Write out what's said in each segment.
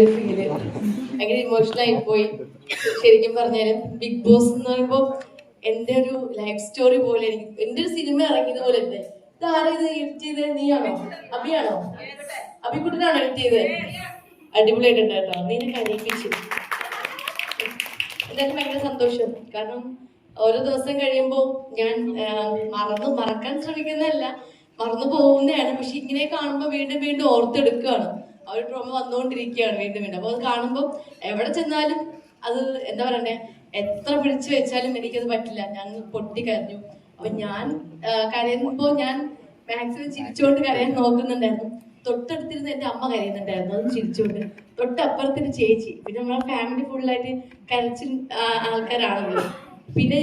ഭയങ്കര ഇമോഷണൽ ആയി പോയി. ശരിക്കും പറഞ്ഞാലും ബിഗ് ബോസ് എന്ന് പറയുമ്പോ എന്റെ ഒരു ലൈഫ് സ്റ്റോറി പോലെ എനിക്ക് എന്റെ ഒരു സിനിമ ഇറങ്ങിയത് പോലെ അല്ലേ? ഇത് ആരാ ഇത് എഡിറ്റ് ചെയ്തത് നീയാണോ? അഭിയാണോ അബിക്കുട്ടനാണോ എഡിറ്റ് ചെയ്തത് അടിപൊളിയായിട്ടുണ്ട് നീ എനിക്ക് അനീപിച്ചു എന്തായാലും ഭയങ്കര സന്തോഷം. കാരണം ഓരോ ദിവസം കഴിയുമ്പോൾ ഞാൻ മറന്നു മറക്കാൻ ശ്രമിക്കുന്നതല്ല മറന്നു പോകുന്നതാണ്. പക്ഷെ ഇങ്ങനെ കാണുമ്പോൾ വീണ്ടും വീണ്ടും ഓർത്തെടുക്കുകയാണ്. ആ ഒരു ട്രോമ വന്നുകൊണ്ടിരിക്കുകയാണ് വീണ്ടും വീണ്ടും. അപ്പോൾ അത് കാണുമ്പോൾ എവിടെ ചെന്നാലും അത് എന്താ പറയണ്ടേ എത്ര പിടിച്ചു വെച്ചാലും എനിക്കത് പറ്റില്ല. ഞാൻ പൊട്ടിക്കരഞ്ഞു അപ്പൊ ഞാൻ കരയുമ്പോൾ ഞാൻ മാക്സിമം ചിരിച്ചുകൊണ്ട് കരയാൻ നോക്കുന്നുണ്ടായിരുന്നു. തൊട്ടടുത്തിരുന്ന് എന്റെ അമ്മ കരയുന്നുണ്ടായിരുന്നു. അത് ചിരിച്ചുകൊണ്ട്. തൊട്ടപ്പുറത്തിന് ചേച്ചി. പിന്നെ നമ്മളെ ഫാമിലി ഫുള്ളായിട്ട് കരച്ചിൽ ആൾക്കാരാണല്ലോ. പിന്നെ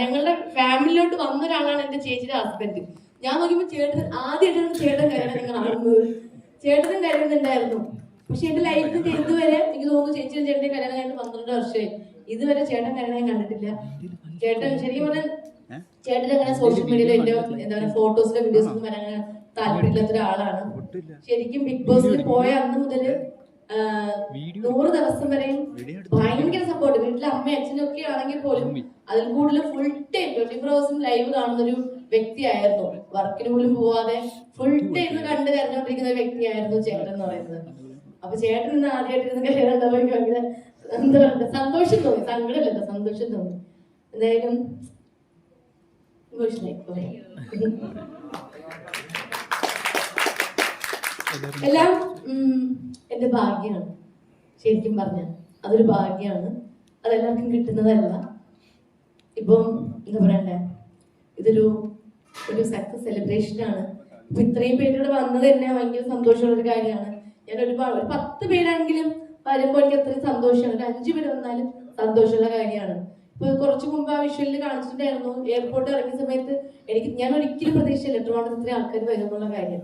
ഞങ്ങളുടെ ഫാമിലിയിലോട്ട് വന്ന ഒരാളാണ് എന്റെ ചേച്ചിയുടെ ഹസ്ബൻഡ് ഞാൻ നോക്കുമ്പോൾ ചേട്ടൻ ആദ്യമായിട്ടാണ് ചേട്ടൻ കരയാൻ കാണുന്നത് ചേട്ടനും കരയുന്നുണ്ടായിരുന്നു പക്ഷെ എന്റെ ലൈഫിൽ ഇതുവരെ എനിക്ക് തോന്നുന്നു ചേച്ചിയും ചേട്ടനും കല്യാണം കഴിഞ്ഞിട്ട് പന്ത്രണ്ട് വർഷമായി. ഇതുവരെ ചേട്ടൻ കല്യാണം ഞാൻ കണ്ടിട്ടില്ല. ചേട്ടൻ ശരിക്കും പറഞ്ഞാൽ ചേട്ടൻ അങ്ങനെ സോഷ്യൽ മീഡിയയിൽ എന്റെ എന്താ പറയുക ഫോട്ടോസിലെ വീഡിയോസ് ഒന്നും വരാൻ താല്പര്യമില്ലാത്ത ഒരാളാണ് ശരിക്കും ബിഗ് ബോസിൽ പോയ അന്ന് മുതൽ ആ, നൂറ് ദിവസം വരെയും ഭയങ്കര സപ്പോർട്ട് വീട്ടിലെ അമ്മയും അച്ഛനും ഒക്കെ ആണെങ്കിൽ പോലും അതിൽ കൂടുതൽ ഫുൾ ടൈം ട്വന്റി ഫോർ ഹവേഴ്സും ലൈവ് കാണുന്ന ഒരു വ്യക്തിയായിരുന്നു. വർക്കിന് പോലും പോവാതെ ഫുൾ ടൈം കണ്ട് കരഞ്ഞോണ്ടിരിക്കുന്ന വ്യക്തിയായിരുന്നു ചേട്ടൻ എന്ന് പറയുന്നത്. അപ്പൊ ചേട്ടൻ ഇന്ന് ആദ്യമായിട്ട് ഇരുന്ന് ഭയങ്കര എന്താ പറയുക? സന്തോഷം തോന്നി. സങ്കടമല്ല. സന്തോഷം തോന്നി. എന്തായാലും. എല്ലാം ഉം, എന്റെ ഭാഗ്യമാണ് ശരിക്കും പറഞ്ഞ അതൊരു ഭാഗ്യമാണ് അതെല്ലാവർക്കും കിട്ടുന്നതല്ല. ഇപ്പം എന്താ പറയണ്ടേ? ഇതൊരു ഒരു സക്സസ് സെലിബ്രേഷൻ ആണ്. ഇപ്പൊ ഇത്രയും പേരോട് വന്നത് തന്നെ ഭയങ്കര സന്തോഷമുള്ള ഒരു കാര്യമാണ്. ഞാൻ ഒരുപാട് ഒരു പത്ത് പേരാണെങ്കിലും വരുമ്പോൾ എനിക്ക് അത്രയും സന്തോഷമാണ്. ഒരു അഞ്ചു പേര് വന്നാലും സന്തോഷമുള്ള കാര്യമാണ്. ഇപ്പൊ കുറച്ച് മുമ്പ് ആ വിഷ്വലിൽ കാണിച്ചിട്ടുണ്ടായിരുന്നു എയർപോർട്ട് ഇറങ്ങിയ സമയത്ത് എനിക്ക് ഞാൻ ഒരിക്കലും പ്രതീക്ഷയില്ല എത്രമാത്രം ഇത്രയും ആൾക്കാർ വരുമെന്നുള്ള കാര്യം.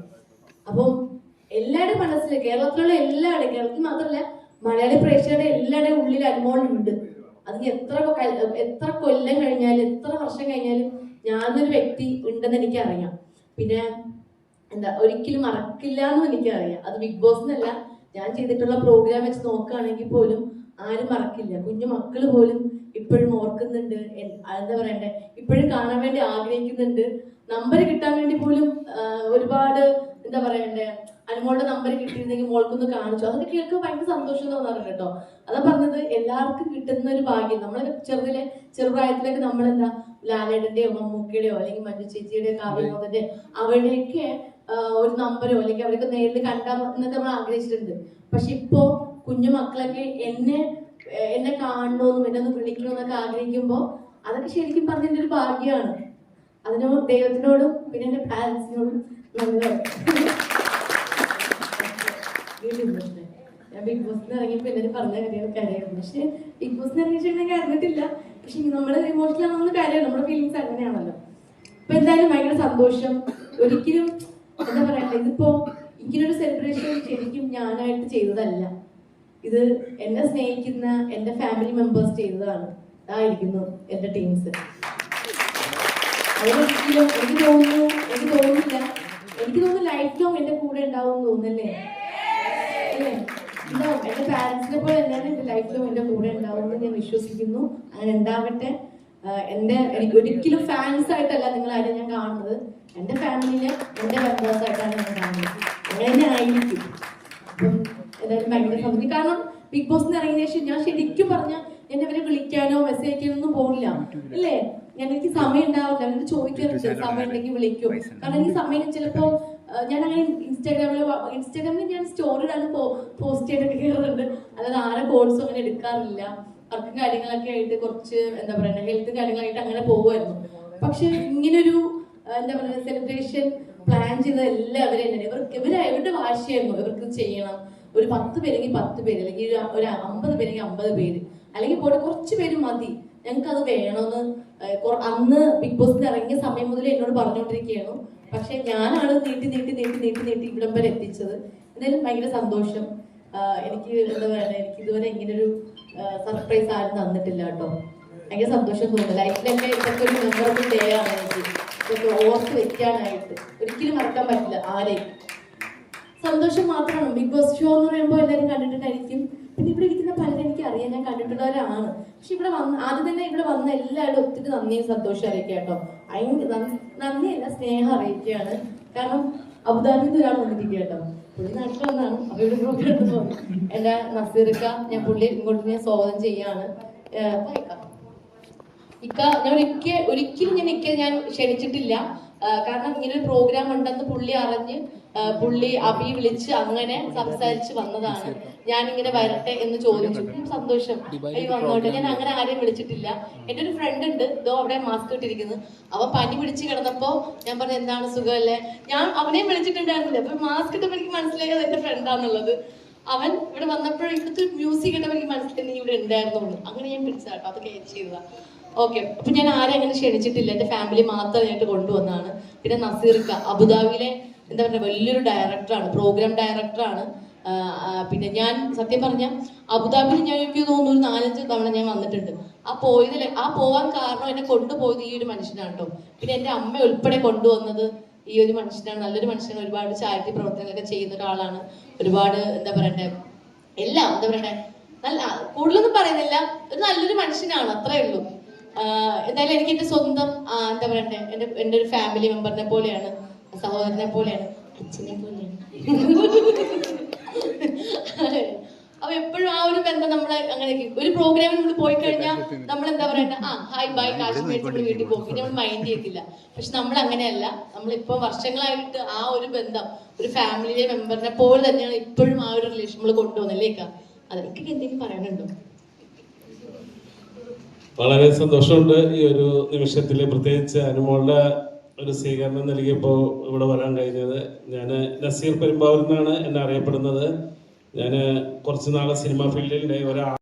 അപ്പം എല്ലാവരുടെ മനസ്സിൽ കേരളത്തിലുള്ള എല്ലാവരുടെ കേരളത്തിൽ മാത്രമല്ല മലയാളി പ്രേക്ഷകരുടെ എല്ലാവരുടെയും ഉള്ളിൽ അനുമോളുണ്ട് അതിന് എത്ര എത്ര കൊല്ലം കഴിഞ്ഞാലും എത്ര വർഷം കഴിഞ്ഞാലും ഞാനൊരു വ്യക്തി ഉണ്ടെന്ന് എനിക്കറിയാം. പിന്നെ എന്താ ഒരിക്കലും മറക്കില്ല എന്നും എനിക്കറിയാം. അത് ബിഗ് ബോസ് എന്നല്ല ഞാൻ ചെയ്തിട്ടുള്ള പ്രോഗ്രാം വെച്ച് നോക്കുകയാണെങ്കിൽ പോലും ആരും മറക്കില്ല. കുഞ്ഞു മക്കൾ പോലും ഇപ്പോഴും ഓർക്കുന്നുണ്ട്. എന്താ പറയണ്ടേ? ഇപ്പോഴും കാണാൻ വേണ്ടി ആഗ്രഹിക്കുന്നുണ്ട്. നമ്പർ കിട്ടാൻ വേണ്ടി പോലും ഒരുപാട് എന്താ പറയണ്ടേ? അനുമോളുടെ നമ്പർ കിട്ടിയിരുന്നെങ്കിൽ മോൾക്കൊന്ന് കാണിച്ചു? അതൊക്കെ കേൾക്കുമ്പോൾ ഭയങ്കര സന്തോഷം തോന്നാറുണ്ട് കേട്ടോ. അതാ പറഞ്ഞത് എല്ലാവർക്കും കിട്ടുന്ന ഒരു ഭാഗ്യം. നമ്മൾ ചെറുതിലെ ചെറുപ്രായത്തിലേക്ക് നമ്മളെന്താ ലാലേട്ടന്റെയോ മമ്മൂക്കയുടെയോ അല്ലെങ്കിൽ മറ്റു ചേച്ചിയുടെയോ കാവ്യമോദന്റെ അവരുടെയൊക്കെ ഒരു നമ്പരോ അല്ലെങ്കിൽ അവരൊക്കെ നേരിൽ കണ്ടാൽ എന്നൊക്കെ നമ്മൾ ആഗ്രഹിച്ചിട്ടുണ്ട്. പക്ഷെ ഇപ്പോ കുഞ്ഞു മക്കളൊക്കെ എന്നെ എന്നെ കാണണമെന്നും എന്നെ ഒന്ന് വിളിക്കണമെന്നൊക്കെ ആഗ്രഹിക്കുമ്പോൾ അതൊക്കെ ശരിക്കും പറഞ്ഞതിന്റെ ഒരു ഭാഗ്യമാണ്. അതിനോട് ദൈവത്തിനോടും പിന്നെ എന്റെ പാരൻസിനോടും നന്ദി. വീണ്ടും ഇമോഷണൽ. ഞാൻ ബിഗ് ബോസിന് ഇറങ്ങിയപ്പോൾ എല്ലാവരും പറഞ്ഞ കാര്യങ്ങൾ കാര്യമായിരുന്നു പക്ഷെ ബിഗ് ബോസിന് ഇറങ്ങിയ കരഞ്ഞിട്ടില്ല പക്ഷെ നമ്മുടെ ഇമോഷണൽ ആണെന്ന് കാര്യമാണ് നമ്മുടെ ഫീലിങ്സ് അങ്ങനെയാണല്ലോ. അപ്പൊ എന്തായാലും ഭയങ്കര സന്തോഷം. ഒരിക്കലും എന്താ പറയണ്ടേ ഇതിപ്പോ ഇങ്ങനൊരു സെലിബ്രേഷൻ ശരിക്കും ഞാനായിട്ട് ചെയ്തതല്ല. ഇത് എന്നെ സ്നേഹിക്കുന്ന എന്റെ ഫാമിലി മെമ്പേഴ്സ് ചെയ്തതാണ്. ഇതായിരിക്കുന്നു എന്റെ ടീംസ് അതിലൊരിക്കലും എനിക്ക് തോന്നുന്നു എനിക്ക് തോന്നുന്നില്ല. എനിക്ക് തോന്നുന്നു ലൈഫ് ലോങ് എന്റെ കൂടെ ഉണ്ടാവും തോന്നുന്നല്ലേ? എന്റെ പാരന്റ്സിനെ പോലെ തന്നെയാണ് എന്റെ ലൈഫിലും എന്റെ കൂടെ ഉണ്ടാവുമെന്ന് ഞാൻ വിശ്വസിക്കുന്നു. അങ്ങനെ ഉണ്ടാവട്ടെ എന്റെ എനിക്ക് ഒരിക്കലും ഫാൻസ് ആയിട്ടല്ല നിങ്ങൾ ആരും ഞാൻ കാണുന്നത്. എന്റെ ഫാമിലിയിലെ എന്റെ മെമ്പേഴ്സ് ആയിട്ടാണ് ഞാൻ കാണുന്നത്. അങ്ങനെ തന്നെ ആയിരിക്കും. അപ്പം എന്തായാലും ഭയങ്കര സന്തോഷം. കാരണം ബിഗ് ബോസിന് ഇറങ്ങിയ ശേഷം ഞാൻ ശരിക്കും പറഞ്ഞ ഞാൻ അവരെ വിളിക്കാനോ മെസ്സേജ് അയക്കാനോ ഒന്നും പോകില്ല ഇല്ലേ ഞാൻ എനിക്ക് സമയം ഉണ്ടാവില്ല. അവരോട് ചോദിക്കാറുണ്ട്. സമയം ഉണ്ടെങ്കിൽ വിളിക്കും. കാരണം എനിക്ക് സമയം ചിലപ്പോ ആ, ഞാൻ അങ്ങനെ ഇൻസ്റ്റാഗ്രാമിൽ ഇൻസ്റ്റാഗ്രാമിൽ ഞാൻ സ്റ്റോറി ഇടാൻ പോസ്റ്റ് ചെയ്തൊക്കെ കയറുന്നുണ്ട് അല്ലാതെ ആരെ കോഴ്സും അങ്ങനെ എടുക്കാറില്ല. വർക്കും കാര്യങ്ങളൊക്കെ ആയിട്ട് കുറച്ച് എന്താ പറയുക ഹെൽത്ത് കാര്യങ്ങളായിട്ട് അങ്ങനെ പോകുമായിരുന്നു. പക്ഷെ ഇങ്ങനൊരു എന്താ പറയുക സെലിബ്രേഷൻ പ്ലാൻ ചെയ്ത എല്ലാവരും തന്നെ ഇവർക്ക് ഇവർ വാശിയായിരുന്നു ഇവർക്ക് ചെയ്യണം? ഒരു പത്ത് പേരെങ്കിൽ പത്ത് പേര് അല്ലെങ്കിൽ ഒരു അമ്പത് പേരെങ്കിൽ അമ്പത് പേര് അല്ലെങ്കിൽ പോട്ടെ കുറച്ച് പേര് മതി. ഞങ്ങൾക്ക് അത് വേണമെന്ന് അന്ന് ബിഗ് ബോസിൽ ഇറങ്ങിയ സമയം മുതൽ എന്നോട് പറഞ്ഞുകൊണ്ടിരിക്കുകയാണ് പക്ഷെ ഞാനാണ് നീട്ടി നീട്ടി നീട്ടി നീട്ടി നീട്ടി ഇവിടം വരെ എത്തിച്ചത്. എന്തായാലും ഭയങ്കര സന്തോഷം. എനിക്ക് എന്താ പറയുക എനിക്ക് ഇതുവരെ ഇങ്ങനെ ഒരു സർപ്രൈസ് ആരും തന്നിട്ടില്ല കേട്ടോ. ഭയങ്കര സന്തോഷം തോന്നുന്നു. ലൈഫിലൊക്കെ ഇതൊക്കെ ഒരു മെമ്മറബിൾ ഡേ ആണ് എനിക്ക്. ഓർത്ത് വെക്കാനായിട്ട്. ഒരിക്കലും മറക്കാൻ പറ്റില്ല ആരെയും. സന്തോഷം മാത്രമാണ്. ബിഗ് ബോസ് ഷോ എന്ന് പറയുമ്പോൾ എല്ലാവരും കണ്ടിട്ടുണ്ടായിരിക്കും. കണ്ടിട്ടുള്ളവരാണ്. പക്ഷെ ഇവിടെ വന്ന് ആദ്യം തന്നെ ഇവിടെ വന്ന എല്ലാവരും ഒത്തിരി നന്ദിയും സന്തോഷം അറിയിക്കുക കേട്ടോ. ഭയങ്കര നന്ദി- നന്ദിയല്ല സ്നേഹം അറിയിക്കുകയാണ്. കാരണം അബുദാബിയിൽ നിന്ന് ഒരാൾ വന്നിരിക്കുക കേട്ടോ. പുള്ളി നാട്ടിൽ വന്നാണ്. അപ്പൊ ഇവിടെ തോന്നി എന്റെ നസീർക്ക ഞാൻ പുള്ളി ഇങ്ങോട്ട് ഞാൻ സ്വാഗതം ചെയ്യാണ്. ഇക്ക ഞാൻ ഒരിക്കൽ ഒരിക്കലും ഞാൻ ഇക്ക ഞാൻ ക്ഷണിച്ചിട്ടില്ല. കാരണം ഇങ്ങനെ ഒരു പ്രോഗ്രാം ഉണ്ടെന്ന് പുള്ളി അറിഞ്ഞ് പുള്ളി അഭി വിളിച്ച് അങ്ങനെ സംസാരിച്ച് വന്നതാണ്. ഞാൻ ഇങ്ങനെ വരട്ടെ എന്ന് ചോദിച്ചു. സന്തോഷം. അയ്യോ വന്നോട്ടെ. ഞാൻ അങ്ങനെ ആരെയും വിളിച്ചിട്ടില്ല. എന്റെ ഒരു ഫ്രണ്ട് ഉണ്ട്. ഇതോ അവിടെ മാസ്ക് ഇട്ടിരിക്കുന്നു. അവൻ പനി പിടിച്ച് കിടന്നപ്പോ ഞാൻ പറഞ്ഞു എന്താണ് സുഖമല്ലേ? ഞാൻ അവനെയും വിളിച്ചിട്ടുണ്ടായിരുന്നില്ല. അപ്പൊ മാസ്ക് ഇട്ടപ്പോ എനിക്ക് മനസ്സിലായത് എന്റെ ഫ്രണ്ടാന്നുള്ളത് അവൻ ഇവിടെ വന്നപ്പോഴും ഇവിടുത്തെ മ്യൂസിക് കേട്ടപ്പോൾ എനിക്ക് മനസ്സിലായി നീ ഇവിടെ ഉണ്ടായിരുന്നുള്ളൂ അങ്ങനെ ഞാൻ പിടിച്ചാട്ടോ അത് കയറ്റി ചെയ്തതാ. ഓക്കെ അപ്പൊ ഞാൻ ആരെ അങ്ങനെ ക്ഷണിച്ചിട്ടില്ല. എന്റെ ഫാമിലി മാത്രം മാത്രമായിട്ട് കൊണ്ടുവന്നതാണ്. പിന്നെ നസീർക്ക അബുദാബിയിലെ എന്താ പറയുക വലിയൊരു ഡയറക്ടറാണ് പ്രോഗ്രാം ഡയറക്ടറാണ് പിന്നെ ഞാൻ സത്യം പറഞ്ഞ അബുദാബിയിൽ ഞാൻ എനിക്ക് തോന്നുന്നു ഒരു നാലഞ്ച് തവണ ഞാൻ വന്നിട്ടുണ്ട്. ആ പോയതിൽ ആ പോവാൻ കാരണം എന്നെ കൊണ്ടുപോയത് ഈ ഒരു മനുഷ്യനാണ് കേട്ടോ പിന്നെ എന്റെ അമ്മ ഉൾപ്പെടെ കൊണ്ടുവന്നത് ഈ ഒരു മനുഷ്യനാണ്. നല്ലൊരു മനുഷ്യനാണ്. ഒരുപാട് ചാരിറ്റി പ്രവർത്തനങ്ങളൊക്കെ ചെയ്യുന്ന ഒരാളാണ്. ഒരുപാട് എന്താ പറയണ്ടേ എല്ലാം എന്താ പറയണ്ടേ നല്ല കൂടുതലൊന്നും പറയുന്നില്ല. ഒരു നല്ലൊരു മനുഷ്യനാണ്. അത്രേ ഉള്ളൂ. എന്തായാലും എനിക്ക് എന്റെ സ്വന്തം എന്താ പറയണ്ടേ എന്റെ എന്റെ ഒരു ഫാമിലി മെമ്പറിനെ പോലെയാണ് സഹോദരനെ പോലെയാണ് അച്ഛനെ പോലെയാണ്. അപ്പൊ എപ്പോഴും ആ ഒരു ബന്ധം നമ്മളെ അങ്ങനെ ഒരു പ്രോഗ്രാമിൽ നമ്മൾ പോയി കഴിഞ്ഞാൽ നമ്മൾ എന്താ പറയണ്ട ആ ഹായ് ബൈ കാശ് മേടിച്ച് വീട്ടിൽ പോകും. പിന്നെ നമ്മൾ മൈൻഡ് ചെയ്യത്തില്ല. പക്ഷെ നമ്മൾ അങ്ങനെയല്ല. നമ്മളിപ്പോ വർഷങ്ങളായിട്ട് ആ ഒരു ബന്ധം ഒരു ഫാമിലിയിലെ മെമ്പറിനെ പോലെ തന്നെയാണ് ഇപ്പോഴും ആ ഒരു റിലേഷൻ നമ്മൾ കൊണ്ടുപോകുന്നല്ലേക്കാ അതൊക്കെ എന്തെങ്കിലും പറയാനുണ്ടോ? വളരെ സന്തോഷമുണ്ട് ഈ ഒരു നിമിഷത്തിൽ. പ്രത്യേകിച്ച് അനുമോളുടെ ഒരു സ്വീകരണം നൽകിയപ്പോൾ ഇവിടെ വരാൻ കഴിഞ്ഞത്. ഞാൻ നസീർ പെരുമ്പാവൂർ എന്നെ അറിയപ്പെടുന്നത്. ഞാൻ കുറച്ച് നാളെ സിനിമ ഫീൽഡിൽ ഒരു